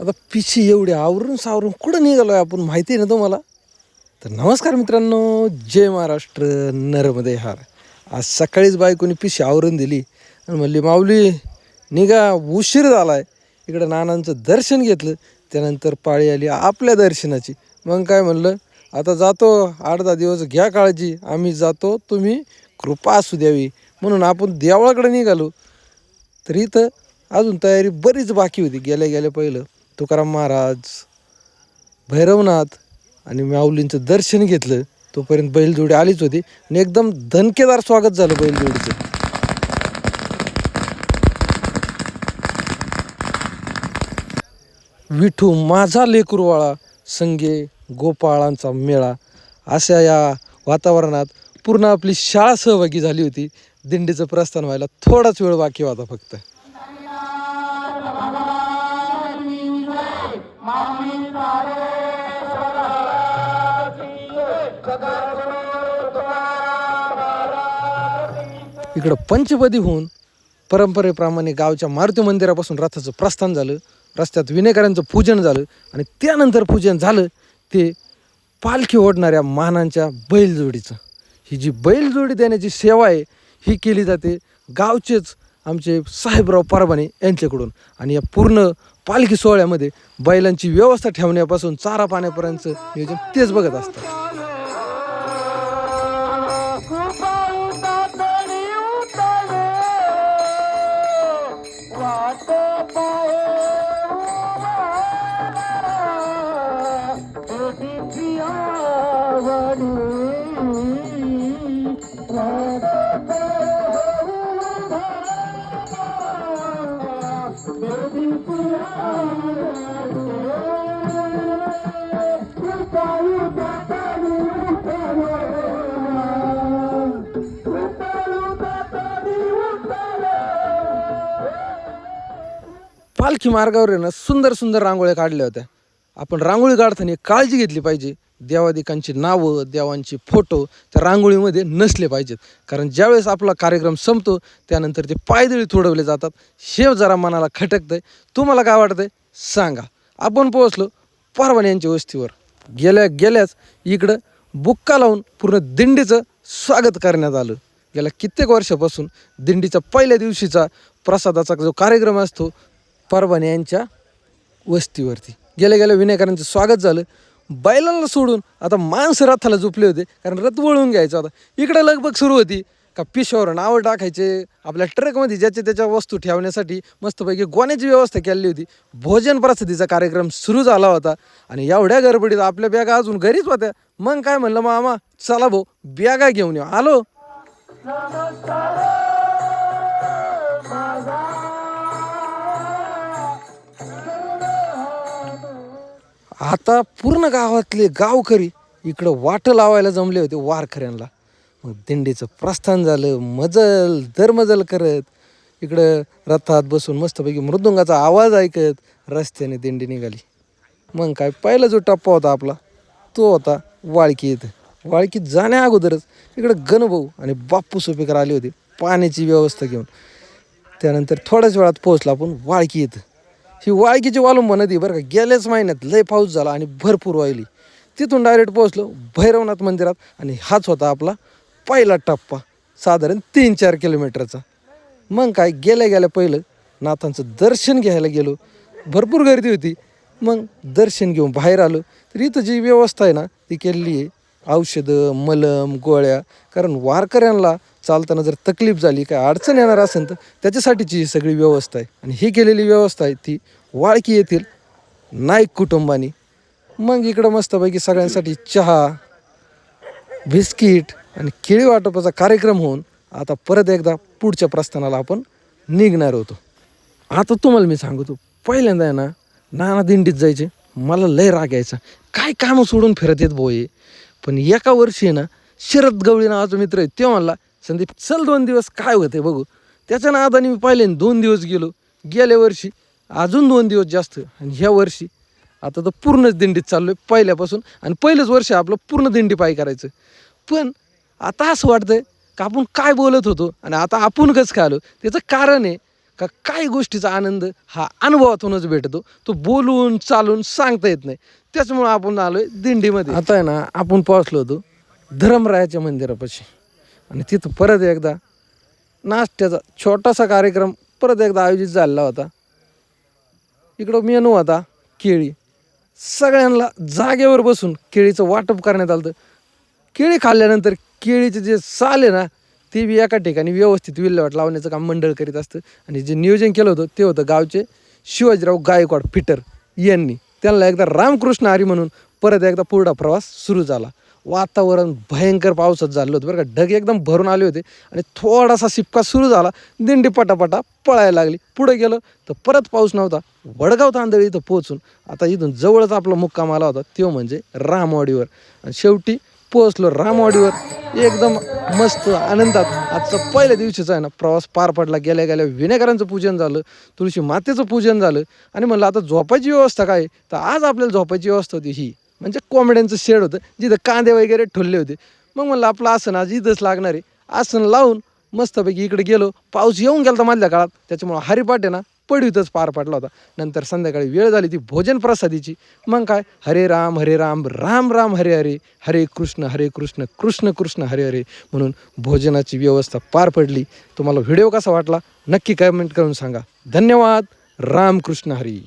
आता पिशी एवढी आवरून सावरून कुठं निघालो आहे आपण माहिती आहे ना तुम्हाला? तर नमस्कार मित्रांनो जय महाराष्ट्र नरमध्ये हार. आज सकाळीच बायकोनी पिशी आवरून दिली आणि म्हणली माऊली निघा उशीर झाला आहे इकडं नानांचं दर्शन घेतलं त्यानंतर पाळी आली आपल्या दर्शनाची. मग काय म्हणलं आता जातो आठ दहा दिवस घ्या काळजी आम्ही जातो तुम्ही कृपा असू द्यावी. म्हणून आपण देवळाकडे निघालो. तर इथं अजून तयारी बरीच बाकी होती गेल्या गेल्या पहिलं. तुकाराम महाराज भैरवनाथ आणि माऊलींचं दर्शन घेतलं तोपर्यंत बैलजोडी आलीच होती आणि एकदम धनकेदार स्वागत झालं बैलजोडीचं. विठू माझा लेकरूवाळा संगे गोपाळांचा मेळा अशा या वातावरणात पूर्ण आपली शाळा सहभागी झाली होती. दिंडीचं प्रस्थान व्हायला थोडाच वेळ बाकी होता फक्त. इकडं पंचपदी होऊन परंपरेप्रमाणे गावच्या मारुती मंदिरापासून रथाचं प्रस्थान झालं रस्त्यात विनेकरांचं पूजन झालं आणि त्यानंतर पूजन झालं ते पालखी ओढणाऱ्या मानांच्या बैलजोडीचं. ही जी बैलजोडी देण्याची सेवा आहे ही केली जाते गावचेच आमचे साहेबराव परभणी यांच्याकडून. आणि या पूर्ण पालखी सोहळ्यामध्ये बैलांची व्यवस्था ठेवण्यापासून चारा पाण्यापर्यंतचं नियोजन तेच बघत असतात. पालखी मार्गावर आहे ना सुंदर सुंदर रांगोळ्या काढल्या होत्या. आपण रांगोळी काढताना काळजी घेतली पाहिजे. देवादिकांची नावं देवांचे फोटो त्या रांगोळीमध्ये नसले पाहिजेत. कारण ज्यावेळेस आपला कार्यक्रम संपतो त्यानंतर ते पायदळी थोडवले जातात. हे जरा मनाला खटकतंय. तुम्हाला काय वाटतंय? सांगा. आपण पोहोचलो परवान्यांच्या वस्तीवर. गेल्या गेल्याच इकडं बुक्का लावून पूर्ण दिंडीचं स्वागत करण्यात आलं. गेल्या कित्येक वर्षापासून दिंडीच्या पहिल्या दिवशीचा प्रसादाचा जो कार्यक्रम असतो परभणी यांच्या वस्तीवरती. गेल्या गेल्या विनायकरांचं स्वागत झालं. बैलांना सोडून आता माणसं रथाला झोपले होते कारण रथ वळून घ्यायचं आता इकडे लगबग सुरू होती. का पिशावर नावं टाकायचे आपल्या ट्रकमध्ये ज्याच्या त्याच्या वस्तू ठेवण्यासाठी मस्तपैकी गोण्याची व्यवस्था केलेली होती. भोजन प्रसिद्धीचा कार्यक्रम सुरू झाला होता. आणि एवढ्या गडबडीत आपल्या बॅगा अजून घरीच होत्या. मग काय म्हणलं मामा चला भाऊ बॅगा घेऊन येऊ. आलो. आता पूर्ण गावातले गावकरी इकडं वाट लावायला जमले होते वारकऱ्यांना मग दिंडीचं प्रस्थान झालं मजल दरमजल करत इकडं रथात बसून मस्तपैकी मृदुंगाचा आवाज ऐकत रस्त्याने दिंडी निघाली. मग काय पहिला जो टप्पा होता आपला तो होता वाळकी इथं. वाळकीत जाण्या अगोदरच इकडं गणभाऊ आणि बाप्पू सुपीकर आले होते पाण्याची व्यवस्था घेऊन. त्यानंतर थोड्याच वेळात पोहोचला आपण वाळकी इथं. ही वाळकीची वालुंब नदी बरं का गेल्याच महिन्यात लय पाऊस झाला आणि भरपूर वाहिली तिथून डायरेक्ट पोहोचलो भैरवनाथ मंदिरात आणि हाच होता आपला पहिला टप्पा साधारण तीन चार किलोमीटरचा. मग काय गेल्या गेल्या पहिलं नाथांचं दर्शन घ्यायला गेलो. भरपूर गर्दी होती. मग दर्शन घेऊन बाहेर आलो. तर इथं जी व्यवस्था आहे ना ती केलेली आहे औषधं मलम गोळ्या कारण वारकऱ्यांना चालताना जर तकलीफ झाली काय अडचण येणार असेल तर त्याच्यासाठीची ही सगळी व्यवस्था आहे. आणि ही केलेली व्यवस्था आहे ती वाळकी येथील नाईक कुटुंबानी. मग इकडं मस्तपैकी सगळ्यांसाठी चहा बिस्किट आणि केळी वाटपाचा कार्यक्रम होऊन आता परत एकदा पुढच्या प्रस्थानाला आपण निघणार होतो. आता तुम्हाला मी सांगतो पहिल्यांदा आहे ना नाना दिंडीत जायचे. मला लय राग यायचा. काय कामं सोडून फिरत येत बोये पण एका वर्षी आहे ना शरद गवळी आज मित्र आहे तेव्हा म्हणला संदीप चल दोन दिवस काय होते बघू. त्याच्या नादाने मी पाहिले दोन दिवस गेलो. गेल्या वर्षी अजून दोन दिवस जास्त आणि ह्या वर्षी. आता तर पूर्णच दिंडीत चाललो आहे पहिल्यापासून आणि पहिलंच वर्ष आपलं पूर्ण दिंडी पाय करायचं. पण आता असं वाटतंय का आपण काय बोलत होतो आणि आता आपण कसं काय आलो त्याचं कारण आहे का काही गोष्टीचा आनंद हा अनुभवातूनच भेटतो. तो बोलून चालून सांगता येत नाही. त्याच्यामुळं आपण आलो आहे दिंडीमध्ये. आता आहे ना आपण पोहोचलो होतो धरमरायाच्या मंदिरापाशी. आणि तिथं परत एकदा नाश्त्याचा छोटासा कार्यक्रम परत एकदा आयोजित झालेला होता. इकडं मेनू होता केळी. सगळ्यांना जागेवर बसून केळीचं वाटप करण्यात आलं होतं. केळी खाल्ल्यानंतर केळीचे जे साल आहे ना ते बी एका ठिकाणी व्यवस्थित विल्हेवाट लावण्याचं काम मंडळ करीत असतं. आणि जे नियोजन केलं होतं ते होतं गावचे शिवाजीराव गायकवाड फिटर यांनी. त्यांना एकदा रामकृष्ण हरी म्हणून परत एकदा पुरडा प्रवास सुरू झाला. वातावरण भयंकर पावसात झालं होतं बरं का. ढग एकदम भरून आले होते आणि थोडासा शिपका सुरू झाला. दिंडी पटापटा पळायला लागली. पुढे गेलं तर परत पाऊस नव्हता. वडगाव तांदळी इथं पोहोचून आता इथून जवळच आपला मुक्काम आला होता. तो म्हणजे रामवाडीवर. आणि शेवटी पोहोचलो रामवाडीवर. एकदम मस्त आनंदात. आजचा पहिल्या दिवशीचा आहे ना प्रवास पार पडला. गेल्या गेल्या विनेकरांचं पूजन झालं. तुळशी मातेचं पूजन झालं. आणि म्हणलं आता झोपायची व्यवस्था काय? तर आज आपल्याला झोपायची व्यवस्था होती ही. म्हणजे कोंबड्यांचं शेड होतं जिथं कांदे वगैरे ठोलले होते. मग म्हणलं आपलं आसन आज इथंच लागणार आहे. आसन लावून मस्तपैकी इकडे गेलो. पाऊस येऊन गेला होता मधल्या काळात. त्याच्यामुळं हरिपाठ आहे ना पडवीतच पार पडला होता. नंतर संध्याकाळी वेळ झाली ती भोजन प्रसादीची. मग काय? हरे राम हरे राम राम राम हरे हरे. हरे कृष्ण हरे कृष्ण कृष्ण कृष्ण हरे हरे. म्हणून भोजनाची व्यवस्था पार पडली. तुम्हाला व्हिडिओ कसा वाटला नक्की कमेंट करून सांगा. धन्यवाद. राम कृष्ण हरी.